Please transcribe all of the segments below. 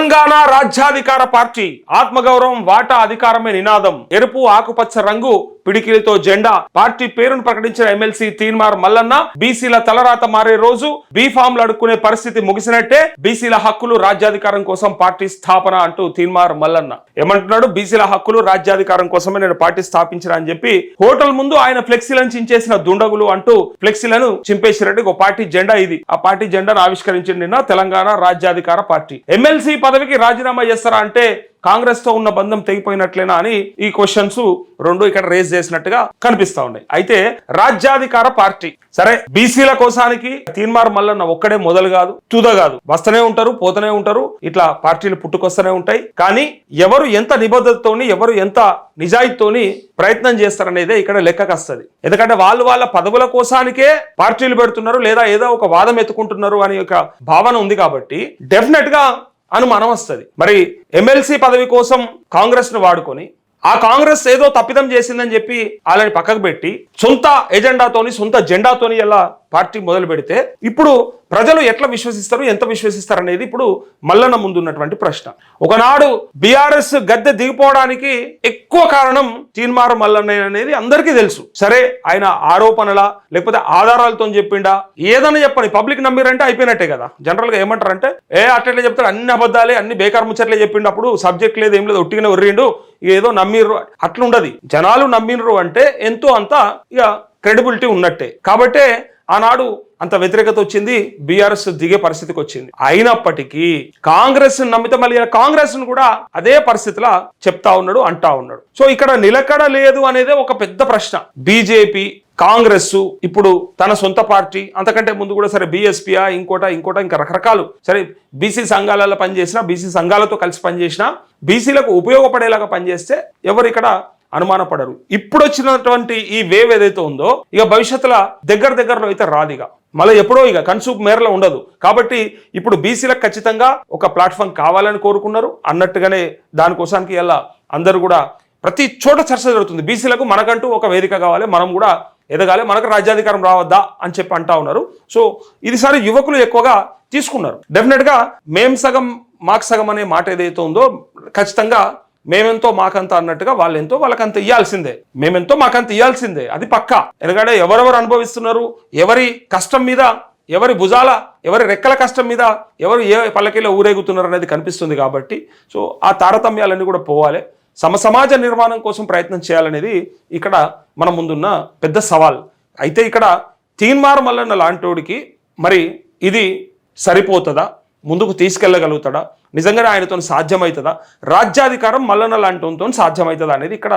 తెలంగాణ రాజ్యాధికార పార్టీ ఆత్మగౌరవం వాటా అధికారమే నినాదం. ఎరుపు ఆకుపచ్చ రంగు పిడికిలతో జెండా పార్టీ పేరును ప్రకటించిన ఎమ్మెల్సీ తీన్మార్ మల్లన్న బీసీల తలరాత మారే రోజు బీ ఫామ్లు అడుక్కునే పరిస్థితి ముగిసినట్టే బీసీల హక్కులు రాజ్యాధికారం కోసం పార్టీ స్థాపన అంటూ తీన్మార్ మల్లన్న. ఏమంటున్నాడు? బీసీల హక్కులు రాజ్యాధికారం కోసమే నేను పార్టీ స్థాపించిన అని చెప్పి హోటల్ ముందు ఆయన ఫ్లెక్సీలను చించేసిన దుండగులు అంటూ ఫ్లెక్సీలను చింపేసినట్టు ఒక పార్టీ జెండా ఇది. ఆ పార్టీ జెండాను ఆవిష్కరించింది నిన్న తెలంగాణ రాజ్యాధికార పార్టీ. ఎమ్మెల్సీ పదవికి రాజీనామా చేస్తారా అంటే కాంగ్రెస్తో ఉన్న బంధం తెగిపోయినట్లేనా అని ఈ క్వశ్చన్స్ రెండు ఇక్కడ రేజ్ చేసినట్టుగా కనిపిస్తా ఉన్నాయి. అయితే రాజ్యాధికార పార్టీ సరే బీసీల కోసానికి తీన్మార్ మల్లన్న ఒక్కడే మొదలు కాదు తుద కాదు. వస్తూనే ఉంటారు పోతూనే ఉంటారు ఇట్లా పార్టీలు పుట్టుకొస్తూనే ఉంటాయి. కానీ ఎవరు ఎంత నిబద్ధతతోని ఎవరు ఎంత నిజాయితీతోని ప్రయత్నం చేస్తారనేదే ఇక్కడ లెక్కకు వస్తుంది. ఎందుకంటే వాళ్ళు వాళ్ళ పదవుల కోసానికే పార్టీలు పెడుతున్నారు లేదా ఏదో ఒక వాదం ఎత్తుకుంటున్నారు అనే ఒక భావన ఉంది కాబట్టి డెఫినెట్గా అనుమానం వస్తుంది. మరి ఎమ్మెల్సీ పదవి కోసం కాంగ్రెస్ను వాడుకొని ఆ కాంగ్రెస్ ఏదో తప్పిదం చేసిందని చెప్పి వాళ్ళని పక్కకు పెట్టి సొంత ఎజెండాతోని సొంత జెండాతోని ఎలా పార్టీ మొదలు పెడితే ఇప్పుడు ప్రజలు ఎట్లా విశ్వసిస్తారు ఎంత విశ్వసిస్తారు అనేది ఇప్పుడు మల్లన్న ముందున్నటువంటి ప్రశ్న. ఒకనాడు బీఆర్ఎస్ గద్దె దిగిపోవడానికి ఎక్కువ కారణం తీన్మార మల్లన్న అనేది అందరికీ తెలుసు. సరే ఆయన ఆరోపణల లేకపోతే ఆధారాలతో చెప్పిండా? ఏదైనా చెప్పండి పబ్లిక్ నమ్మిరంటే అయిపోయినట్టే కదా. జనరల్గా ఏమంటారంటే ఏ అట్లే చెప్తారు అన్ని అబద్ధాలే అన్ని బేకార్ ముచ్చట్లే చెప్పిండప్పుడు సబ్జెక్ట్ లేదు ఏం లేదు ఒట్టిగానే ఒర్రిండు ఏదో నమ్మిర్రు అట్లుండదు. జనాలు నమ్మినరు అంటే ఎంతో అంత ఇక క్రెడిబిలిటీ ఉన్నట్టే. కాబట్టే ఆనాడు అంత వ్యతిరేకత వచ్చింది బీఆర్ఎస్ దిగే పరిస్థితికి వచ్చింది. అయినప్పటికీ కాంగ్రెస్ నమ్మితే మళ్ళీ కాంగ్రెస్ కూడా అదే పరిస్థితిలో చెప్తా ఉన్నాడు అంటా ఉన్నాడు. సో ఇక్కడ నిలకడ లేదు అనేది ఒక పెద్ద ప్రశ్న. బీజేపీ కాంగ్రెస్ ఇప్పుడు తన సొంత పార్టీ అంతకంటే ముందు కూడా సరే బీఎస్పీయా ఇంకోట ఇంకోట ఇంకా రకరకాలు. సరే బీసీ సంఘాలలో పనిచేసినా బీసీ సంఘాలతో కలిసి పనిచేసినా బీసీలకు ఉపయోగపడేలాగా పనిచేస్తే ఎవరు ఇక్కడ అనుమానపడరు. ఇప్పుడు వచ్చినటువంటి ఈ వేవ్ ఏదైతే ఉందో ఇక భవిష్యత్తులో దగ్గర దగ్గరలో అయితే రాదు ఇక మళ్ళీ ఎప్పుడో ఇక కన్సూప్ మేరలో ఉండదు. కాబట్టి ఇప్పుడు బీసీలకు ఖచ్చితంగా ఒక ప్లాట్ఫామ్ కావాలని కోరుకున్నారు. అన్నట్టుగానే దానికోసానికి ఎలా అందరూ కూడా ప్రతి చోట చర్చ జరుగుతుంది. బీసీలకు మనకంటూ ఒక వేదిక కావాలి. మనం కూడా ఎదగాలి మనకు రాజ్యాధికారం రావద్దా అని చెప్పి అంటా ఉన్నారు. సో ఇది యువకులు ఎక్కువగా తీసుకున్నారు. డెఫినెట్గా మేం సగం మాకు సగం అనే మాట ఏదైతే ఉందో ఖచ్చితంగా మేమెంతో మాకంత అన్నట్టుగా వాళ్ళెంతో వాళ్ళకంత ఇవ్వాల్సిందే మేమెంతో మాకంత ఇవ్వాల్సిందే అది పక్కా. ఎందుకంటే ఎవరెవరు అనుభవిస్తున్నారు ఎవరి కష్టం మీద ఎవరి భుజాల ఎవరి రెక్కల కష్టం మీద ఎవరు ఏ పల్లకీలో ఊరేగుతున్నారు అనేది కనిపిస్తుంది కాబట్టి సో ఆ తారతమ్యాలన్నీ కూడా పోవాలి. సమ సమాజ నిర్మాణం కోసం ప్రయత్నం చేయాలనేది ఇక్కడ మన ముందున్న పెద్ద సవాల్. అయితే ఇక్కడ తీన్మార్ మల్లన్న లాంటోడికి మరి ఇది సరిపోతుందా? ముందుకు తీసుకెళ్ళగలుగుతాడా? నిజంగానే ఆయనతో సాధ్యమవుతుందా రాజ్యాధికారం మల్లన్న లాంటితో సాధ్యమవుతుందా అనేది ఇక్కడ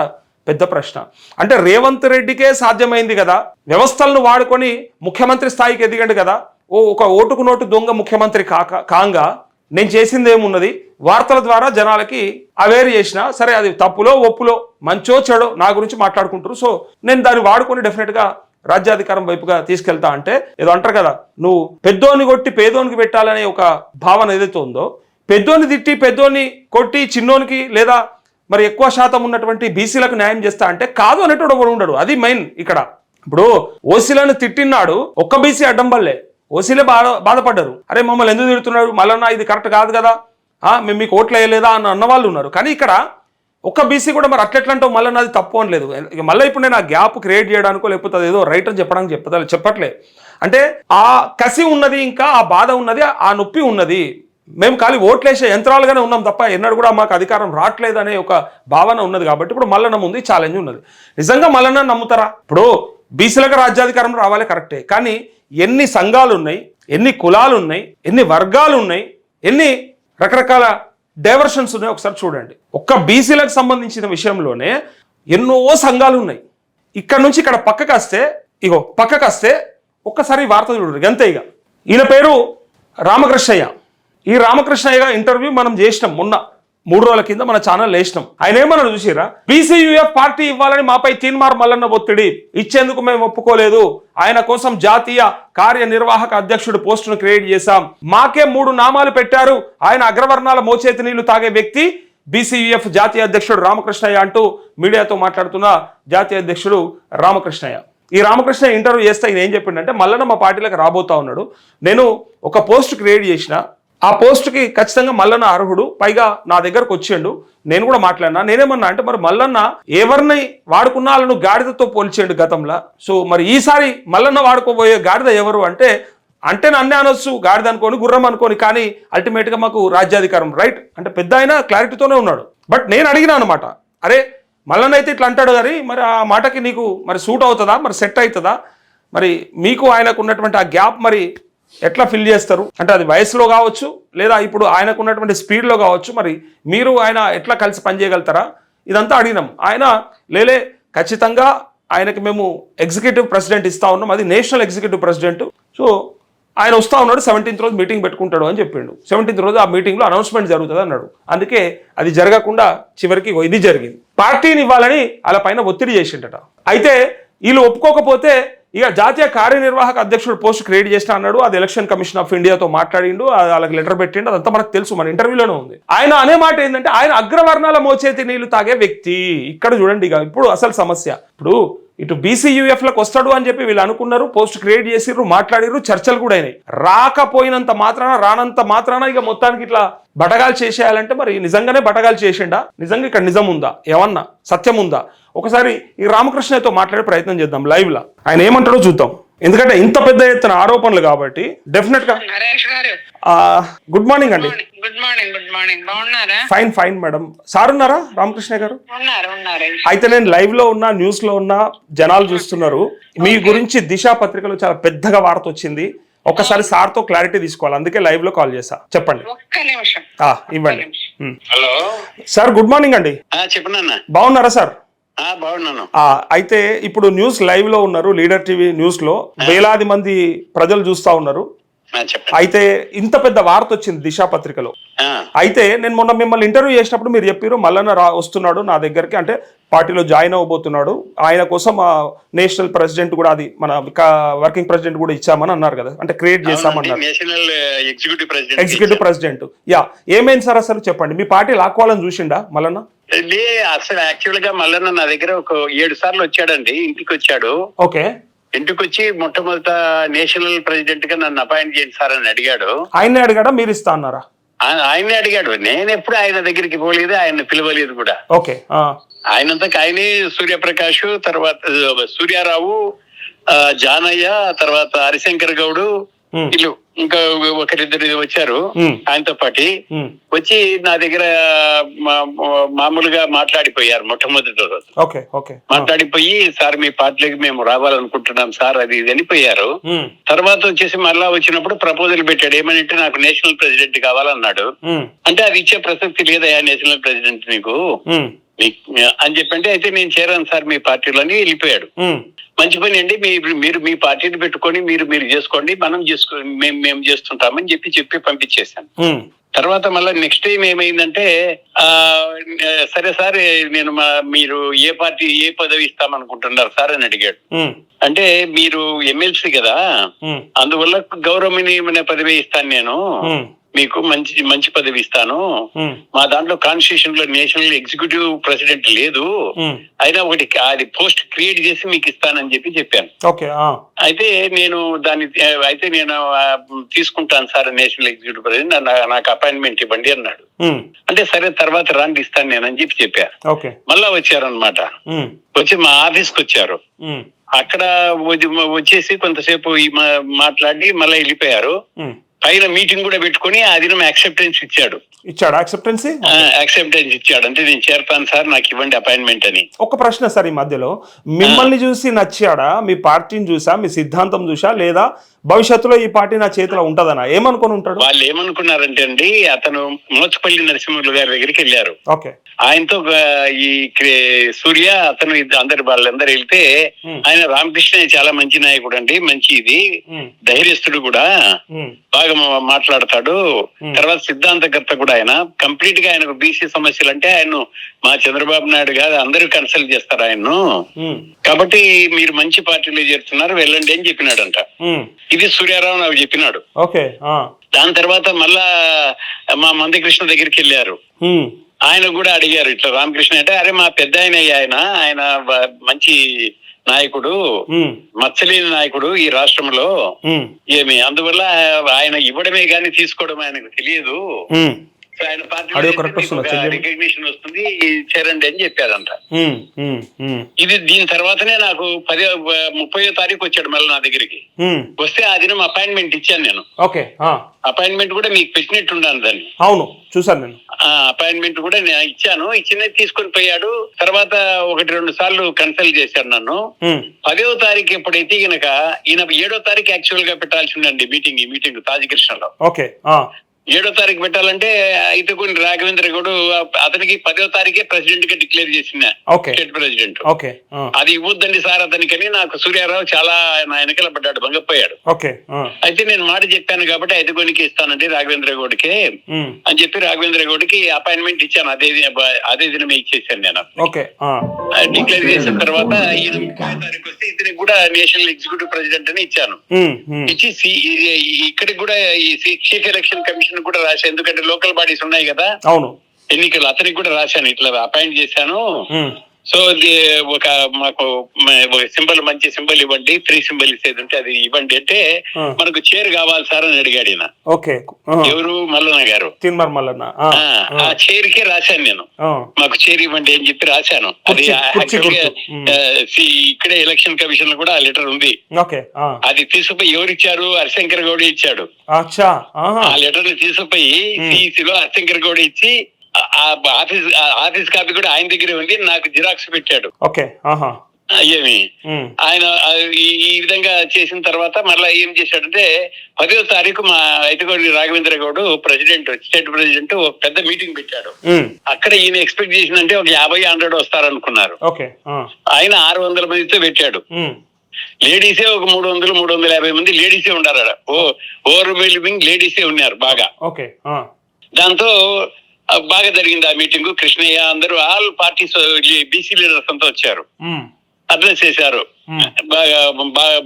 పెద్ద ప్రశ్న. అంటే రేవంత్ రెడ్డికే సాధ్యమైంది కదా? వ్యవస్థలను వాడుకొని ముఖ్యమంత్రి స్థాయికి ఎదిగండు కదా? ఓ ఒక ఓటుకు నోటు దొంగ ముఖ్యమంత్రి కాక కాంగా నేను చేసింది ఏమున్నది? వార్తల ద్వారా జనాలకి అవేర్ చేసిన సరే అది తప్పులో ఒప్పులో మంచో చెడో నా గురించి మాట్లాడుకుంటారు సో నేను దాన్ని వాడుకొని డెఫినెట్గా రాజ్యాధికారం వైపుగా తీసుకెళ్తా అంటే ఏదో అంటారు కదా నువ్వు పెద్దోని కొట్టి పేదోనికి పెట్టాలనే ఒక భావన ఏదైతే ఉందో పెద్దోని తిట్టి పెద్దోని కొట్టి చిన్నోనికి లేదా మరి ఎక్కువ శాతం ఉన్నటువంటి బీసీలకు న్యాయం చేస్తా అంటే కాదు అనేటోడు ఒకడు ఉండడు. అది మెయిన్ ఇక్కడ. ఇప్పుడు ఓసీలను తిట్టినాడు ఒక్క బీసీ అడ్డం వల్లే ఓసీలే బాధ బాధపడ్డారు. అరే మమ్మల్ని ఎందుకు తిడుతున్నారు? మళ్ళన్నా ఇది కరెక్ట్ కాదు కదా? మేము మీకు ఓట్లు వేయలేదా? అని అన్న వాళ్ళు ఉన్నారు. కానీ ఇక్కడ ఒక్క బీసీ కూడా మరి అట్లెట్లంటావు మళ్ళీ నాది తప్పు అనలేదు మళ్ళీ ఇప్పుడు నేను ఆ గ్యాప్ క్రియేట్ చేయడానికో లేకపోతే అది ఏదో రైట్ అని చెప్పడానికి చెప్పదా చెప్పట్లే. అంటే ఆ కసి ఉన్నది ఇంకా ఆ బాధ ఉన్నది ఆ నొప్పి ఉన్నది. మేము ఖాళీ ఓట్లేసే యంత్రాలుగానే ఉన్నాం తప్ప ఎన్నడూ కూడా మాకు అధికారం రావట్లేదు అనే ఒక భావన ఉన్నది కాబట్టి ఇప్పుడు మల్లన్న ఉంది ఛాలెంజ్ ఉన్నది. నిజంగా మల్లన్న నమ్ముతారా? ఇప్పుడు బీసీలకు రాజ్యాధికారం రావాలి కరెక్టే. కానీ ఎన్ని సంఘాలు ఉన్నాయి ఎన్ని కులాలు ఉన్నాయి ఎన్ని వర్గాలు ఉన్నాయి ఎన్ని రకరకాల డైవర్షన్స్ ఉన్నాయి ఒకసారి చూడండి. ఒక్క బీసీలకు సంబంధించిన విషయంలోనే ఎన్నో సంఘాలు ఉన్నాయి ఇక్కడ నుంచి ఇక్కడ పక్కకు వస్తే ఇగో పక్కకు వస్తే ఒక్కసారి వార్త చూడండి. గంతే ఇక ఈయన పేరు రామకృష్ణయ్య. ఈ రామకృష్ణయ్య ఇంటర్వ్యూ మనం చేసినాం మొన్న. మూడు రోజుల కింద మన ఛానల్ వేసినాం ఆయన ఏమన్నా చూసిరా బీసీయూఎఫ్ పార్టీ ఇవ్వాలని మాపై తీన్మార్ మల్లన్న ఒత్తిడి. ఇచ్చేందుకు మేము ఒప్పుకోలేదు. ఆయన కోసం జాతీయ కార్యనిర్వాహక అధ్యక్షుడు పోస్టును క్రియేట్ చేశాం. మాకే మూడు నామాలు పెట్టారు. ఆయన అగ్రవర్ణాల మోచేతి నీళ్ళు తాగే వ్యక్తి బీసీయూఎఫ్ జాతీయ అధ్యక్షుడు రామకృష్ణయ్య అంటూ మీడియాతో మాట్లాడుతున్న జాతీయ అధ్యక్షుడు రామకృష్ణయ్య. ఈ రామకృష్ణ ఇంటర్వ్యూ చేస్తే ఆయన ఏం చెప్పిండంటే మల్లన్న మా పార్టీలకు రాబోతా ఉన్నాడు. నేను ఒక పోస్ట్ క్రియేట్ చేసిన ఆ పోస్ట్కి ఖచ్చితంగా మల్లన్న అర్హుడు. పైగా నా దగ్గరకు వచ్చిండు. నేను కూడా మాట్లాడినా. నేనేమన్నా అంటే మరి మల్లన్న ఎవరిని వాడుకున్న వాళ్ళను గాడిదతో పోల్చేయండు గతంలో. సో మరి ఈసారి మల్లన్న వాడుకోబోయే గాడిద ఎవరు అంటే అంటే నన్నే అనొచ్చు గాడిద అనుకోని గుర్రం అనుకోని కానీ అల్టిమేట్గా మాకు రాజ్యాధికారం రైట్ అంటే పెద్ద ఆయన క్లారిటీతోనే ఉన్నాడు. బట్ నేను అడిగినా అనమాట అరే మల్లన్న అయితే ఇట్లా అంటాడు కానీ మరి ఆ మాటకి నీకు మరి సూట్ అవుతుందా? మరి సెట్ అవుతుందా? మరి మీకు ఆయనకు ఉన్నటువంటి ఆ గ్యాప్ మరి ఎట్లా ఫిల్ చేస్తారు? అంటే అది వయసులో కావచ్చు లేదా ఇప్పుడు ఆయనకు ఉన్నటువంటి స్పీడ్లో కావచ్చు మరి మీరు ఆయన ఎట్లా కలిసి పనిచేయగలుగుతారా ఇదంతా అడిగినాం. ఆయన లేలే ఖచ్చితంగా ఆయనకి మేము ఎగ్జిక్యూటివ్ ప్రెసిడెంట్ ఇస్తా ఉన్నాం. అది నేషనల్ ఎగ్జిక్యూటివ్ ప్రెసిడెంట్ సో ఆయన వస్తా ఉన్నాడు సెవెంటీన్త్ రోజు మీటింగ్ పెట్టుకుంటాడు అని చెప్పిండు. సెవెంటీన్త్ రోజు ఆ మీటింగ్లో అనౌన్స్మెంట్ జరుగుతుంది అన్నాడు. అందుకే అది జరగకుండా చివరికి ఇది జరిగింది. పార్టీని ఇవ్వాలని వాళ్ళ పైన ఒత్తిడి చేసిండట. అయితే వీళ్ళు ఒప్పుకోకపోతే ఇక జాతీయ కార్యనిర్వాహక అధ్యక్షుడు పోస్ట్ క్రియేట్ చేసిన అన్నాడు అది ఎలక్షన్ కమిషన్ ఆఫ్ ఇండియాతో మాట్లాడిండు వాళ్ళకి లెటర్ పెట్టిండు అదంతా మనకు తెలుసు మన ఇంటర్వ్యూలోనే ఉంది. ఆయన అనే మాట ఏంటంటే ఆయన అగ్రవర్ణాల మోచేతి నీళ్ళు తాగే వ్యక్తి. ఇక్కడ చూడండి ఇక ఇప్పుడు అసలు సమస్య. ఇప్పుడు ఇటు బీసీయూఎఫ్లకు వస్తాడు అని చెప్పి వీళ్ళు అనుకున్నారు పోస్ట్ క్రియేట్ చేసిర్రు మాట్లాడిర్రు చర్చలు కూడా అయినాయి. రాకపోయినంత మాత్రాన రానంత మాత్రాన ఇక మొత్తానికి ఇట్లా బటగాలు చేసేయాలంటే మరి నిజంగానే బటగాలు చేసిండా? నిజంగా ఇక్కడ నిజం ఉందా? ఏమన్నా? సత్యం ఉందా? ఒకసారి ఈ రామకృష్ణతో మాట్లాడే ప్రయత్నం చేద్దాం లైవ్ లా. ఆయన ఏమంటాడో చూద్దాం. ఎందుకంటే ఇంత పెద్ద ఎత్తున ఆరోపణలు కాబట్టి డెఫినెట్గా నరేష్ గారు. గుడ్ మార్నింగ్ అండి. గుడ్ మార్నింగ్ గుడ్ మార్నింగ్ బాగున్నారా? ఫైన్ ఫైన్ మేడం సార్ ఉన్నారా రామకృష్ణ గారు? ఉన్నారు ఉన్నారు. అయితే నేను లైవ్లో ఉన్నా న్యూస్లో ఉన్నా జనాలు చూస్తున్నారు. మీ గురించి దిశ పత్రికలో చాలా పెద్దగా వార్త వచ్చింది. ఒకసారి సార్తో క్లారిటీ తీసుకోవాలి. అందుకే లైవ్లో కాల్ చేశా. చెప్పండి. ఒక్క నిమిషం. ఆ, ఇవ్వండి. హలో. సార్ గుడ్ మార్నింగ్ అండి. ఆ, చెప్పు నాన్న బాగున్నారా సార్ అయితే ఇప్పుడు న్యూస్ లైవ్లో ఉన్నారు లీడర్ టీవీ న్యూస్లో. వేలాది మంది ప్రజలు చూస్తా ఉన్నారు. అయితే ఇంత పెద్ద వార్త వచ్చింది దిశ పత్రికలో. అయితే నేను మొన్న మిమ్మల్ని ఇంటర్వ్యూ చేసినప్పుడు మీరు చెప్పారు మల్లన్న రా వస్తున్నాడు నా దగ్గరికి అంటే పార్టీలో జాయిన్ అవ్వబోతున్నాడు ఆయన కోసం నేషనల్ ప్రెసిడెంట్ కూడా అది మన వర్కింగ్ ప్రెసిడెంట్ కూడా ఇచ్చామని అన్నారు కదా అంటే క్రియేట్ చేశామన్నారు ప్రెసిడెంట్ ఎగ్జిక్యూటివ్ ప్రెసిడెంట్. యా ఏమైంది సార్ అసలు చెప్పండి. మీ పార్టీ లాక్కోవాలని చూసిండా మల్లన్న? ఇది అసలు యాక్చువల్గా మల్లన్న నా దగ్గర ఒక ఏడు సార్లు వచ్చాడండి ఇంటికి వచ్చాడు ఓకే. ఇంటికి వచ్చి మొట్టమొదట నేషనల్ ప్రెసిడెంట్గా నన్ను అపాయింట్ చేయండి సార్ అని అడిగాడు. ఆయన్నే అడిగాడా? మీరు ఇస్తా అన్నారా? ఆ- ఆయన్నే అడిగాడు. నేను ఎప్పుడు ఆయన దగ్గరికి పోలేదు ఆయన పిలవలేదు కూడా. ఓకే ఆ, ఆయనంతకు ఆయనే సూర్యప్రకాష్ తర్వాత సూర్యారావు జానయ్య తర్వాత హరిశంకర్ గౌడు వీళ్ళు ఇంకా ఒకరిద్దరు వచ్చారు. ఆయనతో పాటి వచ్చి నా దగ్గర మామూలుగా మాట్లాడిపోయారు మొట్టమొదటి రోజు మాట్లాడిపోయి సార్ మీ పార్టీలోకి మేము రావాలనుకుంటున్నాం సార్ అది ఇది అనిపోయారు ఉమ్, తర్వాత వచ్చేసి మళ్ళా వచ్చినప్పుడు ప్రపోజల్ పెట్టాడు. ఏమనంటే నాకు నేషనల్ ప్రెసిడెంట్ కావాలన్నాడు. అంటే అది ఇచ్చే ప్రసక్తి లేదయా నేషనల్ ప్రెసిడెంట్ నీకు? అని చెప్పంటే అయితే నేను చేరాను సార్ మీ పార్టీలోని వెళ్ళిపోయాడు. మంచి పని అండి మీరు మీరు మీ పార్టీని పెట్టుకొని మీరు మీరు చేసుకోండి మనం చేసుకో మేము మేము చేస్తుంటామని చెప్పి చెప్పి పంపించేశాను. తర్వాత మళ్ళీ నెక్స్ట్ టైం ఏమైందంటే ఆ సరే సార్ నేను మా మీరు ఏ పార్టీ ఏ పదవి ఇస్తామనుకుంటున్నారు సార్ అని అడిగాడు. అంటే మీరు ఎమ్మెల్సీ కదా అందువల్ల గౌరవనీయమైన పదవి ఇస్తాను నేను. మీకు మంచి మంచి పదవి ఇస్తాను. మా దాంట్లో కాన్స్టిట్యూషన్లో నేషనల్ ఎగ్జిక్యూటివ్ ప్రెసిడెంట్ లేదు. అయినా ఒకటి అది పోస్ట్ క్రియేట్ చేసి మీకు ఇస్తానని చెప్పి చెప్పాను. అయితే నేను దాన్ని అయితే నేను తీసుకుంటాను సార్ నేషనల్ ఎగ్జిక్యూటివ్ ప్రెసిడెంట్ నాకు అపాయింట్మెంట్ ఇవ్వండి అన్నాడు. అంటే సరే తర్వాత రాండి ఇస్తాను నేను అని చెప్పి చెప్పారు. ఓకే. మళ్ళా వచ్చారనమాట వచ్చి మా ఆఫీస్కి వచ్చారు. ఉమ్, అక్కడ వచ్చి- వచ్చేసి కొంతసేపు మాట్లాడి మళ్ళీ వెళ్ళిపోయారు. పైన మీటింగ్ కూడా పెట్టుకొని ఆ దినం యాక్సెప్టెన్స్ ఇచ్చాడు. ఇచ్చాడా యాక్సెప్టెన్సీ యాక్సెప్టెన్స్ ఇచ్చాడు. అంటే నేను చేరతాను సార్ నాకు ఇవ్వండి అపాయింట్మెంట్ అని. ఒక ప్రశ్న సార్ ఈ మధ్యలో. మిమ్మల్ని చూసి నచ్చాడా? మీ పార్టీని చూసా? మీ సిద్ధాంతం చూసా? లేదా భవిష్యత్తులో ఈ పార్టీ నా చేతిలో ఉంటదనా? ఏమనుకొని ఉంటాడు? వాళ్ళు ఏమనుకున్నారంటే అండి అతను మోచపల్లి నరసింహులు గారి దగ్గరికి వెళ్ళారు. ఓకే. ఆయనతో ఈ సూర్య అతను ఇద్దరు- అందరు వాళ్ళందరూ వెళ్తే. ఆయన రామకృష్ణ చాలా మంచి నాయకుడు అండి మంచి ఇది ధైర్యస్తుడు కూడా. బాగా మాట్లాడతాడు. తర్వాత సిద్ధాంతకర్త కూడా ఆయన. కంప్లీట్గా ఆయనకు బీసీ సమస్యలు అంటే ఆయన మా చంద్రబాబు నాయుడు గారు అందరూ కన్సల్ట్ చేస్తారు ఆయన్ను. కాబట్టి మీరు మంచి పార్టీలో చేరుతున్నారు వెళ్ళండి అని చెప్పినాడంట. ఇది సూర్యారావు నాకు చెప్పినాడు దాని తర్వాత మళ్ళా మా మందకృష్ణ దగ్గరికి వెళ్ళారు. ఆయన కూడా అడిగారు ఇట్లా రామకృష్ణ అంటే అరే మా పెద్ద ఆయన ఆయన ఆయన మంచి నాయకుడు మచ్చలేని నాయకుడు ఈ రాష్ట్రంలో. ఏమి అందువల్ల ఆయన ఇవ్వడమే గాని తీసుకోవడం ఆయనకు తెలియదు. సో ఆయన పార్టీ. రికగ్నిషన్ వస్తుంది? చేరండి అని చెప్పారంట. ఇది దీని తర్వాతనే నాకు పదే ముప్పయో తారీఖు వచ్చాడు మళ్ళీ నా దగ్గరికి. వస్తే ఆ దినం అపాయింట్మెంట్ ఇచ్చాను నేను. ఓకే అపాయింట్మెంట్ కూడా మీకు పెట్టినట్టున్నాను దాన్ని. అవును చూసాను నేను. ఆ అపాయింట్మెంట్ కూడా నేను ఇచ్చాను. ఇచ్చినది తీసుకొని పోయాడు. తర్వాత ఒకటి రెండు సార్లు కన్సల్ట్ చేశారు నన్ను. పదవ తారీఖు ఎప్పుడైతే గనక ఈయన ఏడో తారీఖు యాక్చువల్గా పెట్టాల్సి ఉందండి మీటింగ్ ఈ మీటింగ్ తాజకృష్ణలో. ఓకే ఏడో తారీఖు పెట్టాలంటే అయితే కొన్ని రాఘవేంద్ర గౌడ్ అతనికి పదో తారీఖే ప్రెసిడెంట్గా డిక్లేర్ చేసిన స్టేట్ ప్రెసిడెంట్. అది ఇవ్వద్దండి సార్ అతనికని. నాకు సూర్యారావు చాలా నా వెనకల పడ్డాడు భంగపోయాడు. అయితే నేను మాట చెప్పాను కాబట్టి ఐదు కొనికి ఇస్తానండి రాఘవేంద్ర గౌడ్కి అని చెప్పి రాఘవేంద్ర గౌడ్కి అపాయింట్మెంట్ ఇచ్చాను. అదే అదే దినమే ఇచ్చేసాను నేను. డిక్లేర్ చేసిన తర్వాత తారీఖు వస్తే ఇతనికి కూడా నేషనల్ ఎగ్జిక్యూటివ్ ప్రెసిడెంట్ అని ఇచ్చాను ఇచ్చి ఇక్కడికి కూడా ఈ చీఫ్ ఎలక్షన్ కమిషన్ కూడా రాశాను ఎందుకంటే లోకల్ బాడీస్ ఉన్నాయి కదా. అవును. ఎన్నికలు అతనికి కూడా రాశాను. ఇట్లా అపాయింట్ చేశాను. సో ఒక మాకు ఒక సింబల్ మంచి సింబల్ ఇవ్వండి. ఫ్రీ సింబల్ ఇచ్చేది ఉంటే అది ఇవ్వండి అంటే. మనకు చైర్ కావాలి సార్ అని అడిగాడు ఈయన. ఓకే. ఎవరు? మల్లన్న గారు. తిన్మార్ మల్లన్న. ఆ, చైర్ కే రాశాను నేను. మాకు చైర్ ఇవ్వండి అని చెప్పి రాశాను. అది ఇక్కడే ఎలక్షన్ కమిషన్లో కూడా ఆ లెటర్ ఉంది. అది తీసుకుపోయి ఎవరు ఇచ్చారు? హరిశంకర్ గౌడ్ ఇచ్చాడు. ఆ లెటర్ని తీసుకుపోయి. సిఇసి లో హరిశంకర్ గౌడ్ ఇచ్చి ఆఫీస్ ఆఫీస్ కాపీ కూడా ఆయన దగ్గరే ఉంది నాకు జిరాక్స్ పెట్టాడు. ఓకే ఆహా. ఏమి? ఆయన ఈ విధంగా చేసిన తర్వాత మళ్ళీ ఏం చేశాడంటే పదో తారీఖు మా Aitagodi Raghavendra Goud president state president ఒక పెద్ద మీటింగ్ పెట్టాడు. అక్కడ ఈయన ఎక్స్పెక్ట్ చేసిందంటే ఒక యాభై హండ్రెడ్ వస్తారనుకున్నారు. ఆయన ఆరు వందల మందితో పెట్టాడు. లేడీసే ఒక మూడు వందలు మూడు వందల యాభై మంది లేడీసే ఉన్నారు. ఓ ఓవర్ వెల్మింగ్ లేడీసే ఉన్నారు బాగా. ఓకే దాంతో బాగా జరిగింది ఆ మీటింగ్. కృష్ణయ్య అందరూ ఆల్ పార్టీస్ బీసీ లీడర్స్ అంతా వచ్చారు. అడ్రస్ చేశారు. బాగా బాగా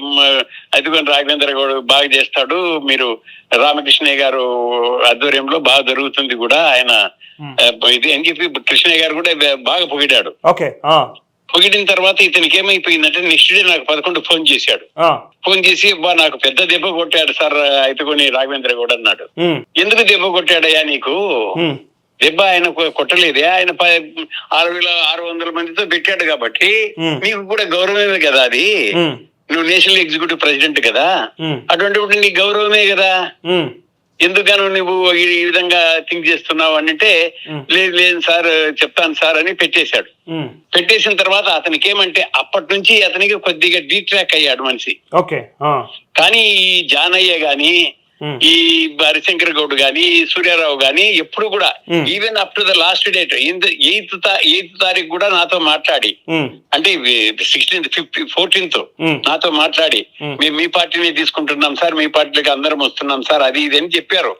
అదిగోని రాఘవేంద్ర గౌడ్ బాగా చేస్తాడు. మీరు రామకృష్ణయ్య గారు ఆధ్వర్యంలో బాగా జరుగుతుంది కూడా ఆయన ఇది అని చెప్పి కృష్ణయ్య గారు కూడా బాగా పొగిడాడు. పొగిడిన తర్వాత ఇతనికి ఏమైపోయిందంటే నెక్స్ట్ డే నాకు పదకొండు ఫోన్ చేశాడు. ఫోన్ చేసి బా నాకు పెద్ద దెబ్బ కొట్టాడు సార్ అయితేకొని రాఘవేంద్ర గౌడ్ అన్నాడు. ఎందుకు దెబ్బ కొట్టాడయ్యా నీకు? దెబ్బ ఆయన కొట్టలేదే. ఆయన ఆరు వేల ఆరు వందల మందితో పెట్టాడు కాబట్టి. నీకు కూడా గౌరవమే కదా అది. నువ్వు నేషనల్ ఎగ్జిక్యూటివ్ ప్రెసిడెంట్ కదా. అటువంటిప్పుడు నీకు గౌరవమే కదా. ఎందుకను నువ్వు ఈ విధంగా థింక్ చేస్తున్నావు అని అంటే. లేదు లేదు సార్ చెప్తాను సార్ అని పెట్టేశాడు. పెట్టేసిన తర్వాత అతనికి ఏమంటే అప్పటి నుంచి అతనికి కొద్దిగా డీట్రాక్ అయ్యాడు మనిషి. కానీ ఈ జానయ్య గాని ఈ హరిశంకర్ గౌడ్ గాని సూర్యారావు గాని ఎప్పుడు కూడా Hmm. Even up to the last date eighth eighth తారీఖు కూడా నాతో మాట్లాడి. ఉమ్, అంటే సిక్స్టీన్త్ ఫిఫ్టీ ఫోర్టీన్త్ నాతో మాట్లాడి. Hmm. మేము మీ పార్టీని తీసుకుంటున్నాం సార్ మీ పార్టీకి అందరం వస్తున్నాం సార్ అది ఇది అని చెప్పారు.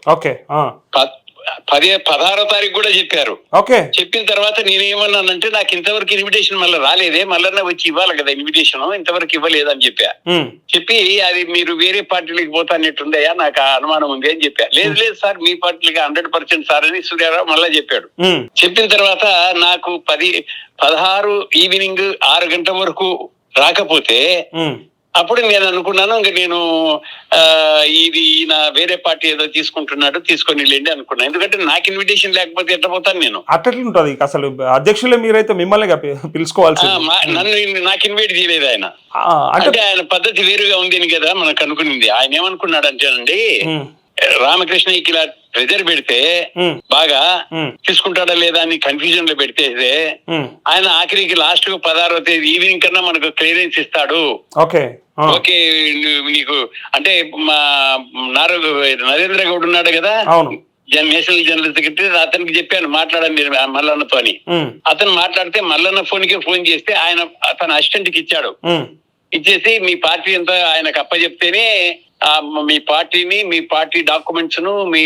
ప- పదే పదహారో తారీఖు కూడా చెప్పారు. ఓకే. చెప్పిన తర్వాత నేనేమన్నానంటే నాకు ఇంతవరకు ఇన్విటేషన్ మళ్ళీ రాలేదే మళ్ళీ వచ్చి ఇవ్వాలి కదా ఇన్విటేషన్ ఇంతవరకు ఇవ్వలేదని చెప్పా. ఉమ్, చెప్పి అది మీరు వేరే పార్టీలకు పోతానట్టుందయ్యా నాకు ఆ అనుమానం ఉంది అని చెప్పా. లేదు లేదు సార్ మీ పార్టీలకి హండ్రెడ్ పర్సెంట్ సార్ అని సూర్యారావు మళ్ళా చెప్పాడు. చెప్పిన తర్వాత నాకు పది పదహారు ఈవినింగ్ ఆరు గంటల వరకు రాకపోతే అప్పుడు నేను అనుకున్నాను ఇంక నేను ఇది నా వేరే పార్టీ ఏదో తీసుకుంటున్నాడు తీసుకొని వెళ్ళండి అనుకున్నాను ఎందుకంటే నాకు ఇన్విటేషన్ లేకపోతే ఎట్లా పోతాను నేను? అట్లట్లుంటది? అసలు అధ్యక్షులే మీరైతే మిమ్మల్ని మా- నన్ను నాకు ఇన్వైట్ చేయలేదు ఆయన. అంటే ఆయన పద్ధతి వేరుగా ఉంది అని కదా మనకు అనుకునింది. ఆయన ఏమనుకున్నాడు అంటేనండి ఉమ్, రామకృష్ణకి ఇలా ప్రెజర్ పెడితే బాగా తీసుకుంటాడా లేదా అని కన్ఫ్యూజన్లో పెడితే ఆయన ఆఖరికి లాస్ట్ పదహారవ తేదీ ఈవినింగ్ కన్నా మనకు క్లియరెన్స్ ఇస్తాడు. ఓకే. ఓకే నీకు అంటే మా నారు నరేంద్ర గౌడ్ ఉన్నాడు కదా? నేషనల్ జనరల్ సెక్రటరీ అతనికి చెప్పాను మాట్లాడండి మల్లన్నతో అని అతను మాట్లాడితే మల్లన్న ఫోన్కి ఫోన్ చేస్తే ఆయన తన అసిస్టెంట్కి ఇచ్చాడు ఇచ్చేసి మీ పార్టీ ఎంత ఆయనకు అప్పచెప్తేనే మీ పార్టీని మీ పార్టీ డాక్యుమెంట్స్ను మీ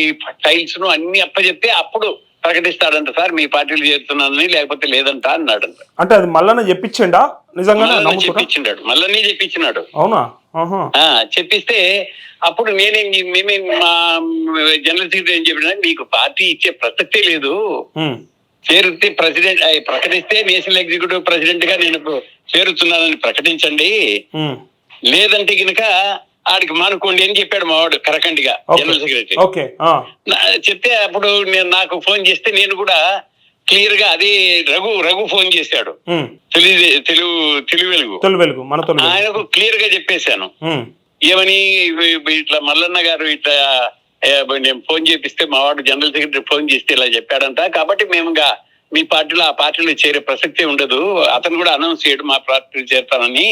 టైల్స్ను అన్ని అప్పచెప్తే అప్పుడు ప్రకటిస్తాడంట సార్ మీ పార్టీలు చేస్తున్నానని లేకపోతే లేదంట అన్నాడు అంటే అది మళ్ళా చెప్పించండా? నిజంగానే నమ్ముతున్నా చెప్పించినాడు మళ్ళీ చెప్పించినాడు. అవునా? చెప్పిస్తే అప్పుడు నేనేం మేమే మా జనరల్ సెక్రటరీ ఏం చెప్పినా మీకు పార్టీ ఇచ్చే ప్రసక్తే లేదు. చేరితే ప్రెసిడెంట్ ప్రకటిస్తే నేషనల్ ఎగ్జిక్యూటివ్ ప్రెసిడెంట్గా నేను చేరుతున్నానని ప్రకటించండి. లేదంటే గనుక ఆడికి మానుకోండి అని చెప్పాడు మావాడు కరకండిగా జనరల్ సెక్రటరీ. చెప్తే అప్పుడు నేను నాకు ఫోన్ చేస్తే నేను కూడా క్లియర్గా అది రఘు రఘు ఫోన్ చేశాడు. తెలుగు తెలుగు తెలుగు వెలుగు. ఆయనకు క్లియర్గా చెప్పేశాను. ఏమని ఇట్లా మల్లన్న గారు ఇట్లా నేను ఫోన్ చేపిస్తే మా వాడు జనరల్ సెక్రటరీ ఫోన్ చేస్తే ఇలా చెప్పాడంట. కాబట్టి మేము ఇంకా మీ పార్టీలో ఆ పార్టీలో చేరే ప్రసక్తే ఉండదు. అతను కూడా అనౌన్స్ చేయడు మా పార్టీలో చేరుతానని.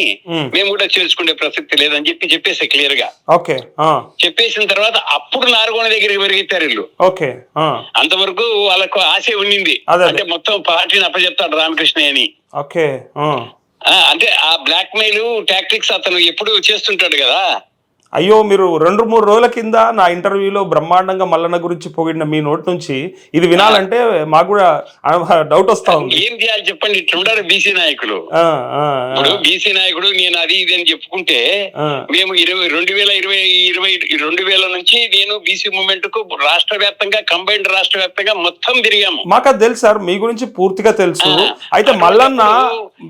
మేము. కూడా చేర్చుకునే ప్రసక్తి లేదని చెప్పి చెప్పేసా క్లియర్గా ఓకే చెప్పేసిన తర్వాత అప్పుడు నారగోణ దగ్గరికి పెరిగితారు వీళ్ళు. ఓకే అంతవరకు వాళ్ళకు ఆశ ఉండింది. అంటే మొత్తం పార్టీని అప్పచెప్తాడు రామకృష్ణ అని. ఓకే అంటే ఆ బ్లాక్ మెయిల్ టాక్టిక్స్ అతను ఎప్పుడు చేస్తుంటాడు కదా. అయ్యో మీరు రెండు మూడు రోజుల కింద నా ఇంటర్వ్యూలో బ్రహ్మాండంగా మల్లన్న గురించి పొగిడిన మీ నోటి నుంచి ఇది వినాలంటే మాకు కూడా డౌట్ వస్తా ఉంది. ఏం చేయాలి చెప్పండి? ఇట్లా ఉండరు బీసీ నాయకులు. ఇప్పుడు బీసీ నాయకుడు నేను అది ఇది అని చెప్పుకుంటే మేము ఇరవై రెండు వేల ఇరవై ఇరవై రెండు వేల నుంచి నేను బీసీ మూవ్మెంట్కు రాష్ట్ర వ్యాప్తంగా కంబైన్డ్ రాష్ట్ర వ్యాప్తంగా మొత్తం తిరిగాము. మాకు అది తెలుసు సార్ మీ గురించి పూర్తిగా తెలుసు. అయితే మల్లన్న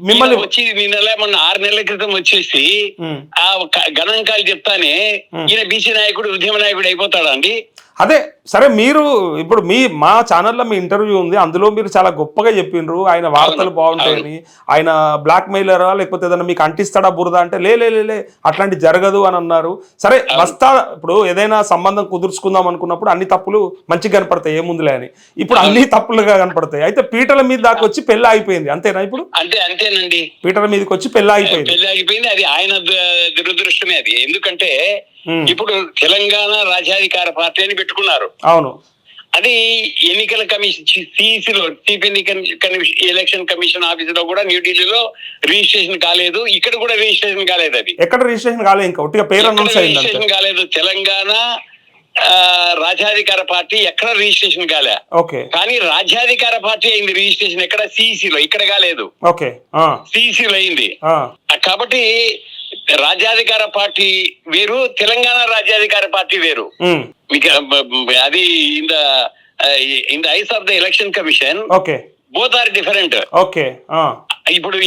మిమ్మల్ని వచ్చి ఈ నెల మొన్న ఆరు నెలల క్రితం వచ్చేసి ఆ గణాంకాలు చెప్తానే ఈయన బీసీ నాయకుడు ఉద్యమ నాయకుడు అయిపోతాడా అండి? అదే సరే మీరు ఇప్పుడు మీ మా ఛానల్లో మీ ఇంటర్వ్యూ ఉంది అందులో మీరు చాలా గొప్పగా చెప్పిండ్రు ఆయన వార్తలు బాగుంటాయని ఆయన బ్లాక్ మెయిలరా లేకపోతే ఏదైనా మీకు అంటిస్తాడా బురద అంటే లే లే అట్లాంటి జరగదు అని అన్నారు. సరే వస్తా ఇప్పుడు ఏదైనా సంబంధం కుదుర్చుకుందాం అనుకున్నప్పుడు అన్ని తప్పులు మంచిగా కనపడతాయి ఏముందిలే అని. ఇప్పుడు అన్ని తప్పులుగా కనపడతాయి. అయితే పీటల మీద దాకా వచ్చి పెళ్ళి అయిపోయింది అంతేనా ఇప్పుడు? అంటే అంతేనండి. పీటల మీదకి వచ్చి పెళ్ళి అయిపోయింది పెళ్ళి ఆగిపోయింది అది ఆయన దురదృష్టమే అది. ఎందుకంటే ఇప్పుడు తెలంగాణ రాజ్యాధికార పార్టీ అని పెట్టుకున్నారు. అవును. అది ఎన్నికల కమిషన్ సిఇసిలో చీఫ్ ఎన్నికల ఎలక్షన్ కమిషన్ ఆఫీస్లో కూడా న్యూఢిల్లీలో రిజిస్ట్రేషన్ కాలేదు. ఇక్కడ కూడా రిజిస్ట్రేషన్ కాలేదు అది. ఎక్కడ రిజిస్ట్రేషన్ కాలే ఇంకా? ఒట్టిగా పేరు రిజిస్ట్రేషన్ కాలేదు. తెలంగాణ రాజ్యాధికార పార్టీ ఎక్కడ రిజిస్ట్రేషన్ కాలే. ఓకే. కానీ రాజ్యాధికార పార్టీ అయింది రిజిస్ట్రేషన్ ఎక్కడ? సిఇసిలో ఇక్కడ కాలేదు. ఓకే. ఆ, సిఇసిలో అయింది. కాబట్టి రాజ్యాధికార పార్టీ వేరు తెలంగాణ రాజ్యాధికార పార్టీ వేరు. మీకు అది in the in the eyes of the election commission. Okay. Both are different. Okay ఇప్పుడు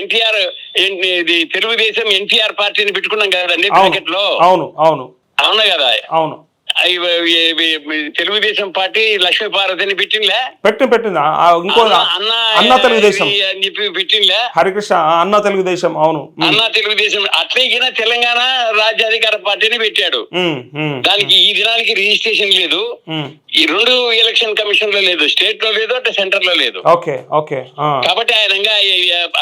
ఎన్టీఆర్ ఇది తెలుగుదేశం ఎన్టీఆర్ పార్టీని పెట్టుకున్నాం కదండి అవును బ్రాకెట్లో. అవును అవును. అవును కదా? అవును. తెలుగుదేశం పార్టీ లక్ష్మీ పార్వతిని పెట్టిందిలే పెట్టి పెట్టింది. ఆ, ఇంకో అన్న- తెలుగుదేశం. అని చెప్పి పెట్టిందిలే హరికృష్ణ అన్న తెలుగుదేశం అవును. అన్న తెలుగుదేశం అట్లయినా తెలంగాణ రాజ్యాధికార పార్టీని పెట్టాడు. దానికి ఈ దినానికి రిజిస్ట్రేషన్ లేదు. ఈ రెండు ఎలక్షన్ కమిషన్లో లేదు. స్టేట్లో లేదు అంటే సెంటర్లో లేదు. Okay okay. కాబట్టి ఆయన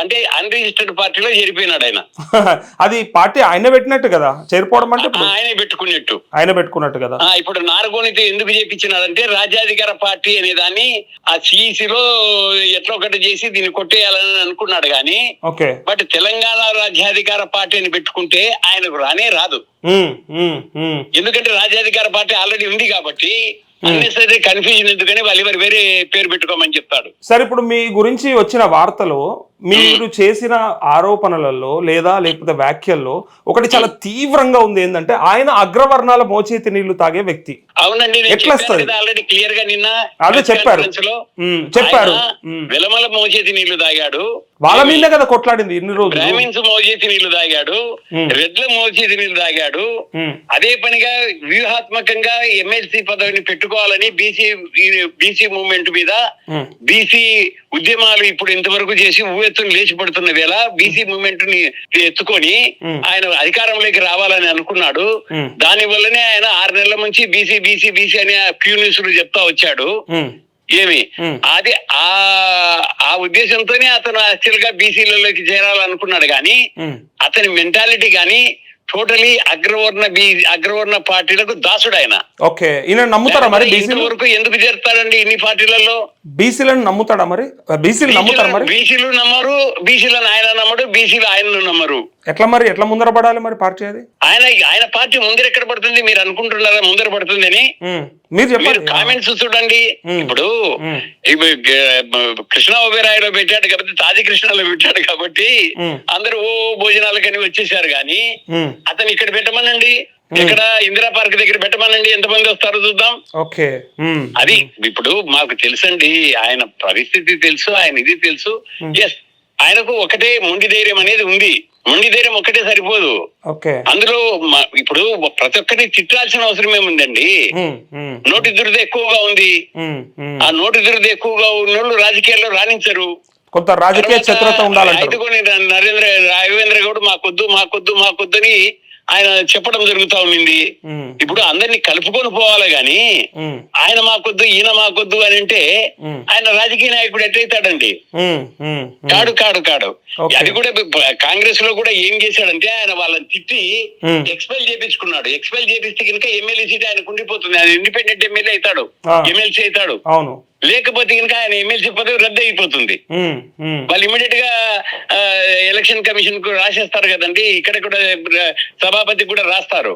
అంటే అన్రిజిస్టర్డ్ పార్టీలో చేరిపోయినాడు ఆయన. అది పార్టీ ఆయన పెట్టినట్టు కదా? చేరిపోవడం అంటే ఆయనే పెట్టుకున్నట్టు. ఆయన పెట్టుకున్నట్టు కదా? ఇప్పుడు నారగోనితో ఎందుకు చేపించినాడంటే రాజ్యాధికార పార్టీ అనే దాన్ని ఆ సిఇసిలో ఎట్లా ఒకటి చేసి దీన్ని కొట్టేయాలని అనుకున్నాడు గాని బట్ తెలంగాణ రాజ్యాధికార పార్టీ అని పెట్టుకుంటే ఆయనకు రానే రాదు. ఎందుకంటే రాజ్యాధికార పార్టీ ఆల్రెడీ ఉంది కాబట్టి అన్నెసరీ కన్ఫ్యూజన్ ఎందుకని వాళ్ళు ఎవరు వేరే పేరు పెట్టుకోమని చెప్తాడు. సరే ఇప్పుడు మీ గురించి వచ్చిన వార్తలో మీరు చేసిన ఆరోపణలలో లేదా లేకపోతే వ్యాఖ్యల్లో ఒకటి చాలా తీవ్రంగా ఉంది ఏంటంటే ఆయన అగ్రవర్ణాల మోచేతి నీళ్ళు తాగే వ్యక్తి. అవునండి ఆల్రెడీ క్లియర్గా నిన్న అదే చెప్పారు. చెప్పారు. వెలమల మోచేతి నీళ్ళు తాగాడు. వాళ్ళ మీదే కదా కొట్లాడింది ఇన్ని రోజులు. బ్రాహ్మిన్స్ మోచేతి నీళ్ళు తాగాడు. రెడ్ల మోచేతి నీళ్ళు తాగాడు. అదే పనిగా వ్యూహాత్మకంగా ఎమ్మెల్సీ పదవిని పెట్టుకోవాలని బీసీ బీసీ మూవ్మెంట్ మీద బీసీ ఉద్యమాలు ఇప్పుడు ఇంతవరకు చేసి ఊవెత్తును లేచి పడుతున్న వేళ బీసీ మూవ్మెంట్ని ఎత్తుకొని. ఆయన అధికారంలోకి రావాలని అనుకున్నాడు. దాని వల్లనే ఆయన ఆరు నెలల నుంచి బీసీ బీసీ బీసీ అనే క్యూనిసులు చెప్తా వచ్చాడు ఏమి. అది ఆ ఆ ఉద్దేశంతోనే అతను యాక్చువల్గా బీసీలలోకి చేరాలనుకున్నాడు కానీ. అతని మెంటాలిటీ కానీ టోటలీ అగ్రవర్ణ బీ అగ్రవర్ణ పార్టీలకు దాసుడు ఆయన ఓకే ఈయన నమ్ముతారా మరి బీసీలు ఇంతవరకు ఎందుకు చేరుతాడండి ఇన్ని పార్టీలలో బీసీలను నమ్ముతాడా మరి? బీసీలు నమ్ముతారా మరి? బీసీలు నమ్మరు బీసీలను ఆయన నమ్మడు బీసీలు ఆయనను నమ్మరు. ఎట్లా మరి ఎట్లా ముందర పడాలి మరి పార్టీ అది? ఆయన ఆయన పార్టీ ముందర ఎక్కడ పడుతుంది? మీరు అనుకుంటున్నారా ముందర పడుతుందని? ఉమ్, మీరు చెప్పండి. కామెంట్స్ చూడండి. ఇప్పుడు కృష్ణ ఓబేరాయలో పెట్టాడు కాబట్టి తాజీ కృష్ణలో పెట్టాడు కాబట్టి. అందరూ ఓ భోజనాలకని వచ్చేసారు కానీ అతను ఇక్కడ పెట్టమనండి. ఇక్కడ ఇందిరా పార్క్ దగ్గర పెట్టమనండి. ఎంతమంది వస్తారో చూద్దాం. ఓకే. అది ఇప్పుడు మాకు తెలుసండి. ఆయన పరిస్థితి తెలుసు ఆయన ఇది తెలుసు. ఎస్ ఆయనకు ఒకటే మొండి ధైర్యం అనేది ఉంది. మొండి ధైర్యం ఒకటే సరిపోదు. అందులో ఇప్పుడు ప్రతి ఒక్కరిని తిట్టాల్సిన అవసరం ఏముందండి? నోటి దురద ఎక్కువగా ఉంది. ఆ నోటి దురద ఎక్కువగా ఉన్నోళ్ళు రాజకీయాల్లో రాణించరు. కొంత రాజకీయ చతురత నరేంద్ర రాఘవేంద్ర గౌడ్ మాకొద్దు మాకొద్దు మాకొద్దని ఆయన చెప్పడం జరుగుతా ఉంది ఉమ్, ఇప్పుడు అందరినీ కలుపుకొని పోవాలి గాని ఆయన మాకొద్దు ఈయన మాకొద్దు అని అంటే. ఆయన రాజకీయ నాయకుడు ఎట్లయితాడండి. కాడు కాడు కాడు. అది కూడా కాంగ్రెస్లో కూడా ఏం చేశాడంటే ఆయన వాళ్ళని తిట్టి. ఎక్స్పెల్ చేపించుకున్నాడు. ఎక్స్పెల్ చేపిస్తే కనుక ఎమ్మెల్యే సీట్ ఆయనకు ఉండిపోతుంది. ఆయన ఇండిపెండెంట్ ఎమ్మెల్యే అవుతాడు. ఎమ్మెల్సీ అవుతాడు. లేకపోతే కనుక ఆయన ఎమ్మెల్సీ పదవి రద్దు అయిపోతుంది వాళ్ళు ఇమీడియట్గా ఎలక్షన్ కమిషన్కు రాసేస్తారు కదండి. ఇక్కడ కూడా సభాపతి కూడా రాస్తారు.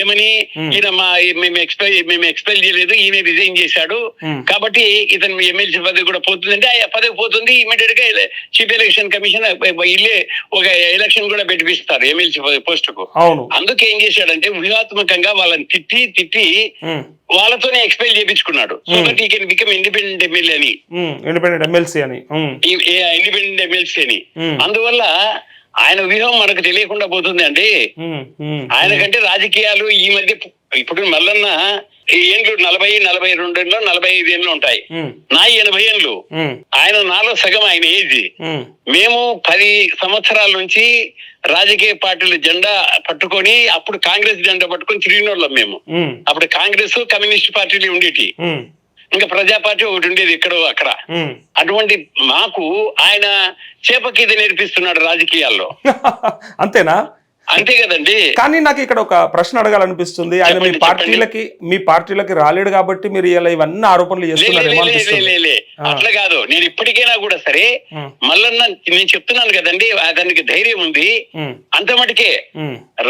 ఏమని. ఈయన మా మేము ఎక్స్పెల్ మేము ఎక్స్పెల్ చేయలేదు ఈయన రిజైన్ చేశాడు. కాబట్టి ఇతను ఎమ్మెల్సీ పదవి కూడా పోతుందంటే ఆ పదవి పోతుంది ఇమీడియట్గా చీఫ్ ఎలక్షన్ కమిషన్ ఇల్లే ఒక ఎలక్షన్ కూడా పెట్టిపిస్తారు ఎమ్మెల్సీ పోస్ట్కు అందుకే ఏం చేశాడంటే వ్యూహాత్మకంగా వాళ్ళని తిట్టి తిట్టి వాళ్ళతోనే expel చేపించుకున్నాడు. So. That he can become independent MLA అని. ఇండిపెండెంట్ ఎమ్మెల్సీ అని. ఇండిపెండెంట్ ఎమ్మెల్సీ అని. అందువల్ల ఆయన వ్యూహం మనకు తెలియకుండా పోతుంది అండి. ఆయన కంటే రాజకీయాలు ఈ మధ్య ఇప్పుడు మల్లన్న ఏండ్లు నలభై నలభై రెండులో నలభై ఐదు ఏళ్ళు ఉంటాయి. నా ఎనభై ఏళ్ళు ఉమ్, ఆయన నాలో సగం ఆయన ఏజ్. మేము. పది సంవత్సరాల నుంచి రాజకీయ పార్టీల జెండా పట్టుకొని అప్పుడు కాంగ్రెస్ జెండా పట్టుకొని తిరిగినోళ్ళం మేము. అప్పుడు కాంగ్రెస్ కమ్యూనిస్ట్ పార్టీలు ఉండేటి. ఇంకా ప్రజా పార్టీ ఒకటి ఉండేది ఎక్కడో అక్కడ. అటువంటి మాకు ఆయన చేపకీద నేర్పిస్తున్నాడు రాజకీయాల్లో. అంతేనా? అంతే కదండి. కానీ నాకు ఇక్కడ ఒక ప్రశ్న అడగాలనిపిస్తుంది. ఆయన మీ పార్టీలకి మీ పార్టీలకి రాలేడు కాబట్టి మీరు ఇలా ఇవన్నీ ఆరోపణలు. ఆ. అట్లా కాదు. నేను ఇప్పటికైనా కూడా సరే మల్లన్న నేను చెప్తున్నాను కదండి అతనికి ధైర్యం ఉంది. అంత మటుకే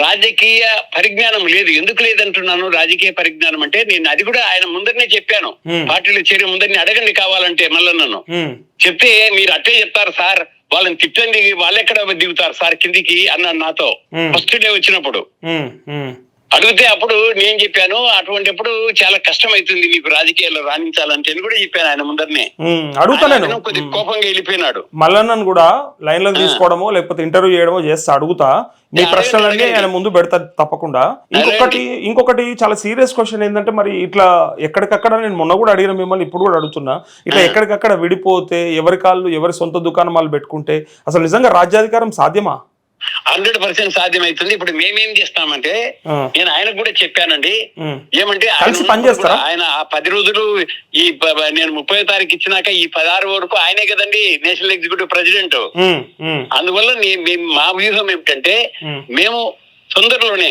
రాజకీయ పరిజ్ఞానం లేదు. ఎందుకు లేదంటున్నాను? రాజకీయ పరిజ్ఞానం అంటే నేను అది కూడా ఆయన ముందరనే చెప్పాను. పార్టీలో చేరే ముందరిని అడగండి కావాలంటే మల్లన్నను. ఉమ్, చెప్తే మీరు అట్టే చెప్తారు సార్. వాళ్ళని తిట్టండి వాళ్ళెక్కడ దిగుతారు? సార్ కిందికి అన్నాడు నాతో. ఫస్ట్ డే వచ్చినప్పుడు. అడిగితే అప్పుడు నేను చెప్పాను అటువంటిప్పుడు చాలా కష్టం అవుతుంది నీకు రాజకీయాల్లో రాణించాలంటే అని కూడా చెప్పాను ఆయన ముందరనే. ఉమ్, అడుగుతా నేను. ఆయన కొద్ది కోపంగా వెళ్ళిపోయినాడు. మల్లన్నను కూడా లైన్లోకి తీసుకోవడమో లేకపోతే ఇంటర్వ్యూ చేయడమో చేస్తే అడుగుతా. మీ ప్రశ్నలన్నీ. ఆయన ముందు పెడతా తప్పకుండా. ఇంకొకటి ఇంకొకటి చాలా సీరియస్ క్వశ్చన్ ఏంటంటే మరి ఇట్లా ఎక్కడికక్కడ నేను మొన్న కూడా అడిగిన మిమ్మల్ని ఇప్పుడు కూడా అడుగుతున్నా. ఇట్లా ఎక్కడికక్కడ విడిపోతే ఎవరి కాళ్ళు ఎవరి సొంత దుకాణం వాళ్ళు పెట్టుకుంటే అసలు నిజంగా రాజ్యాధికారం సాధ్యమా? హండ్రెడ్ పర్సెంట్ సాధ్యమవుతుంది ఇప్పుడు మేమేం చేస్తామంటే నేను ఆయనకు కూడా చెప్పానండి. ఏమంటే ఆయన ఆ పది రోజులు ఈ నేను ముప్పై తారీఖు ఇచ్చినాక ఈ పదహారు వరకు ఆయనే కదండి నేషనల్ ఎగ్జిక్యూటివ్ ప్రెసిడెంట్. అందువల్ల మా వ్యూహం ఏమిటంటే మేము తొందరలోనే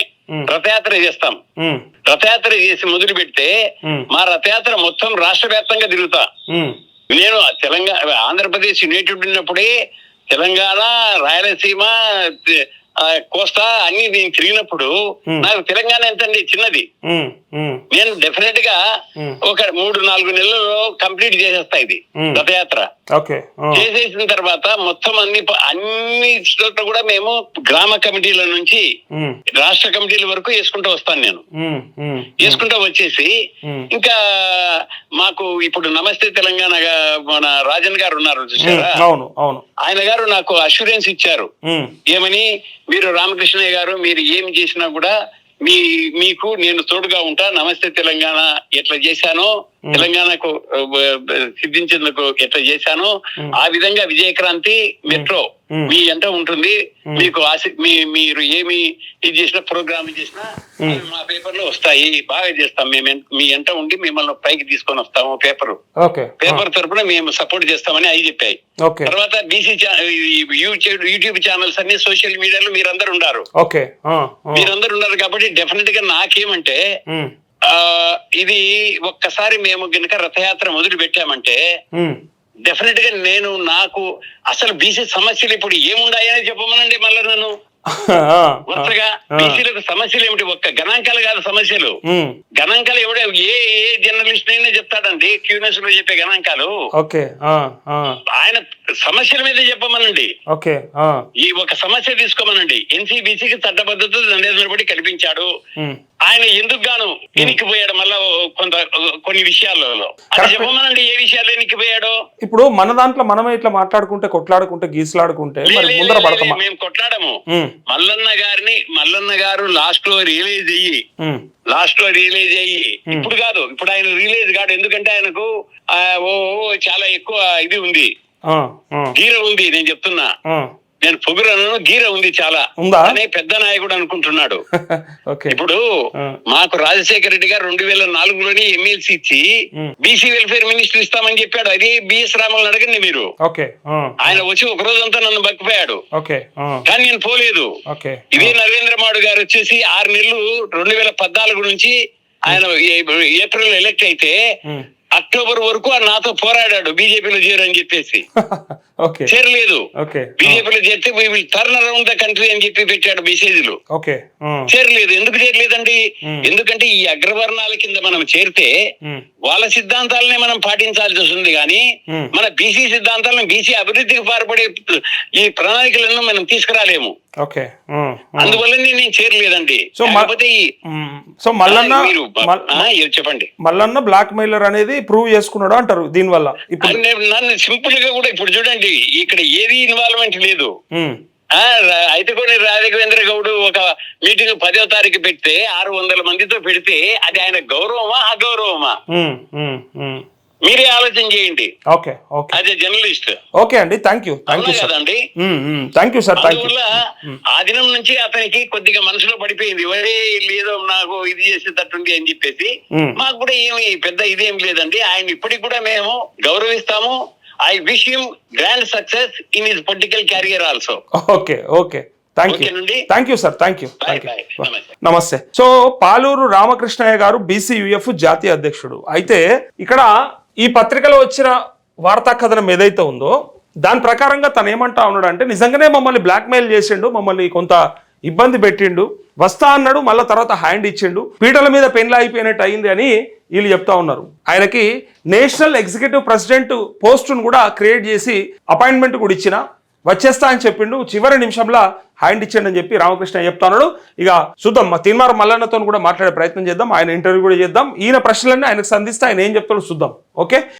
రథయాత్ర చేస్తాం. రథయాత్ర చేసి మొదలు పెడితే మా రథయాత్ర మొత్తం రాష్ట్ర వ్యాప్తంగా తిరుగుతా నేను తెలంగాణ ఆంధ్రప్రదేశ్ యునైటెడ్ ఉన్నప్పుడే తెలంగాణ రాయలసీమ కోస్తా అన్ని నేను తిరిగినప్పుడు. నాకు తెలంగాణ ఎంతండి? చిన్నది. నేను డెఫినెట్గా. ఒక మూడు నాలుగు నెలల్లో కంప్లీట్ చేసేస్తా ఇది. రథయాత్ర. చేసేసిన తర్వాత మొత్తం అన్ని అన్ని చోట్ల కూడా మేము గ్రామ కమిటీల నుంచి రాష్ట్ర కమిటీల వరకు వేసుకుంటూ వస్తాను నేను. వేసుకుంటూ వచ్చేసి ఇంకా మాకు ఇప్పుడు నమస్తే తెలంగాణ మన రాజన్ గారు ఉన్నారు చూసారా? ఆయన గారు నాకు అష్యూరెన్స్ ఇచ్చారు. ఏమని మీరు రామకృష్ణయ్య గారు మీరు ఏం చేసినా కూడా మీ మీకు నేను తోడుగా ఉంటా. నమస్తే తెలంగాణ ఎట్లా చేశానో తెలంగాణకు సిద్ధించేందుకు ఎట్లా చేశానో. ఆ విధంగా విజయక్రాంతి మెట్రో. మీ ఎంట ఉంటుంది. మీకు ఆశ మీ మీరు ఏమి ఇది చేసినా ప్రోగ్రామ్ చేసినా మా పేపర్లో వస్తాయి. బాగా చేస్తాం మేము మీ ఎంట ఉండి మిమ్మల్ని పైకి తీసుకొని వస్తాము పేపర్. పేపర్ తరపున మేము సపోర్ట్ చేస్తామని అవి చెప్పాయి. తర్వాత బీసీ యూట్యూబ్ యూట్యూబ్ ఛానల్స్ అన్ని సోషల్ మీడియాలో మీరందరూ ఉన్నారు. మీరందరూ ఉన్నారు కాబట్టి డెఫినెట్గా నాకేమంటే ఇది ఒక్కసారి మేము గనుక రథయాత్ర మొదలు పెట్టామంటే డెఫినెట్గా నేను నాకు అసలు బీసీ సమస్యలు ఇప్పుడు ఏముండాయని చెప్పమనండి మళ్ళీ నన్ను? వరుసగా. బీసీలకు సమస్యలు ఏమిటి? ఒక్క గణాంకాలు కాదు సమస్యలు. గణాంకాలు ఎవడ ఏ ఏ జర్నలిస్ట్ అయినా చెప్తాడండి? క్యూనెస్లో చెప్పే గణాంకాలు. ఓకే ఆయన సమస్యల మీద చెప్పమనండి. ఓకే ఈ ఒక సమస్య తీసుకోమనండి. ఎన్సీబీసీకి చట్టబద్ధత నిలబడి కల్పించాడు. ఆయన ఎందుకు గాను ఎనిక్కిపోయాడు మళ్ళా కొంత కొన్ని విషయాలలో. అది. చెప్పమనండి ఏ విషయాలు ఎనిక్కిపోయాడో ఇప్పుడు మన దాంట్లో మనమే ఇట్లా మాట్లాడుకుంటే కొట్లాడుకుంటే గీసులాడుకుంటే ముందర లే, మేము కొట్లాడము. మల్లన్న గారిని మల్లన్న గారు లాస్ట్లో రియలైజ్ అయ్యి లాస్ట్లో రియలైజ్ అయ్యి ఇప్పుడు కాదు ఇప్పుడు ఆయన రియలైజ్ కాడు ఎందుకంటే ఆయనకు ఆ, ఓ చాలా ఎక్కువ ఇది ఉంది. గీర ఉంది నేను చెప్తున్నా. నేను పొగురను గీర ఉంది చాలా. అనే పెద్ద నాయకుడు అనుకుంటున్నాడు. ఇప్పుడు. మాకు రాజశేఖర రెడ్డి గారు రెండు వేల నాలుగులోని ఎమ్మెల్సీ ఇచ్చి. బీసీ వెల్ఫేర్ మినిస్టర్ ఇస్తామని చెప్పాడు. అది బిఎస్ రామన్ అడగండి మీరు. ఆయన వచ్చి ఒక రోజంతా నన్ను బక్కిపోయాడు. కానీ నేను పోలేదు. ఇదే నరేంద్ర మోడీ గారు వచ్చేసి ఆరు నెలలు రెండు వేల పద్నాలుగు నుంచి ఆయన ఏప్రిల్ ఎలక్ట్ అయితే. అక్టోబర్ వరకు ఆయన నాతో పోరాడాడు. బీజేపీలో చేరని చెప్పేసి. చేరలేదు. ఆ, బీజేపీలో చేరితే we will turn around the country అని చెప్పి పెట్టాడు మెసేజ్లు. ఆ, చేరలేదు. ఎందుకు చేరలేదండి. ఎందుకంటే ఈ అగ్రవర్ణాల కింద మనం చేరితే వాళ్ళ సిద్ధాంతాలనే మనం పాటించాల్సి వస్తుంది కానీ. మన బీసీ సిద్ధాంతాలను బీసీ అభివృద్ధికి పాల్పడే ఈ ప్రణాళికలను మనం తీసుకురాలేము. ఓకే. అందువల్ల నేను చేరలేదండి సో సో మల్లన్న చెప్పండి. మల్లన్న బ్లాక్ మెయిలర్ అనేది ప్రూవ్ చేసుకున్నాడు అంటారు దీనివల్ల. ఇప్పుడు నన్ను సింపుల్గా కూడా ఇప్పుడు చూడండి ఇక్కడ ఏది ఇన్వాల్వ్మెంట్ లేదు. అయితే కొన్ని రాఘవేంద్ర గౌడ్ ఒక మీటింగ్ పదో తారీఖు పెడితే ఆరు వందల మందితో పెడితే అది ఆయన గౌరవమా అగౌరవమా. మీరే ఆలోచన చేయండి. Okay okay. A journalist okay అండి thank you thank you sir కదండి? Thank you sir thank you ఆ దినం నుంచి అతనికి కొద్దిగా మనసులో పడిపోయింది. ఒరే లేదో నాకు ఇది చేసేటట్టుంది అని చెప్పేసి. మాకు కూడా ఏమి పెద్ద ఇదేం లేదండి. ఆయన ఇప్పటికి కూడా మేము గౌరవిస్తాము. I wish him grand success in his political career also okay okay. Thank you. Thank you sir thank you you. నమస్తే సో పాలూరు రామకృష్ణయ్య గారు బీసీయుఎఫ్ జాతీయ అధ్యక్షుడు అయితే ఇక్కడ ఈ పత్రికలో వచ్చిన వార్తా కథనం ఏదైతే ఉందో దాని ప్రకారంగా తను ఏమంటా ఉన్నాడు అంటే నిజంగానే మమ్మల్ని బ్లాక్మెయిల్ చేసిండు మమ్మల్ని కొంత ఇబ్బంది పెట్టిండు వస్తా అన్నాడు మళ్ళీ తర్వాత హ్యాండ్ ఇచ్చిండు పీటల మీద పెన్లు అయిపోయినట్టు అయింది అని వీళ్ళు చెప్తా ఉన్నారు. ఆయనకి నేషనల్ ఎగ్జిక్యూటివ్ ప్రెసిడెంట్ పోస్టును కూడా క్రియేట్ చేసి అపాయింట్మెంట్ కూడా ఇచ్చిన. వచ్చేస్తా అని చెప్పిండు. చివరి నిమిషంలో హ్యాండ్ ఇచ్చాడని చెప్పి రామకృష్ణ చెప్తున్నాడు ఇక చూద్దాం మా తీన్మార్ మల్లన్నతో కూడా మాట్లాడే ప్రయత్నం చేద్దాం. ఆయన ఇంటర్వ్యూ కూడా చేద్దాం. ఈయన ప్రశ్నలన్నీ ఆయనకు సంధిస్తే ఆయన ఏం చెప్తాడో చూద్దాం ఓకే?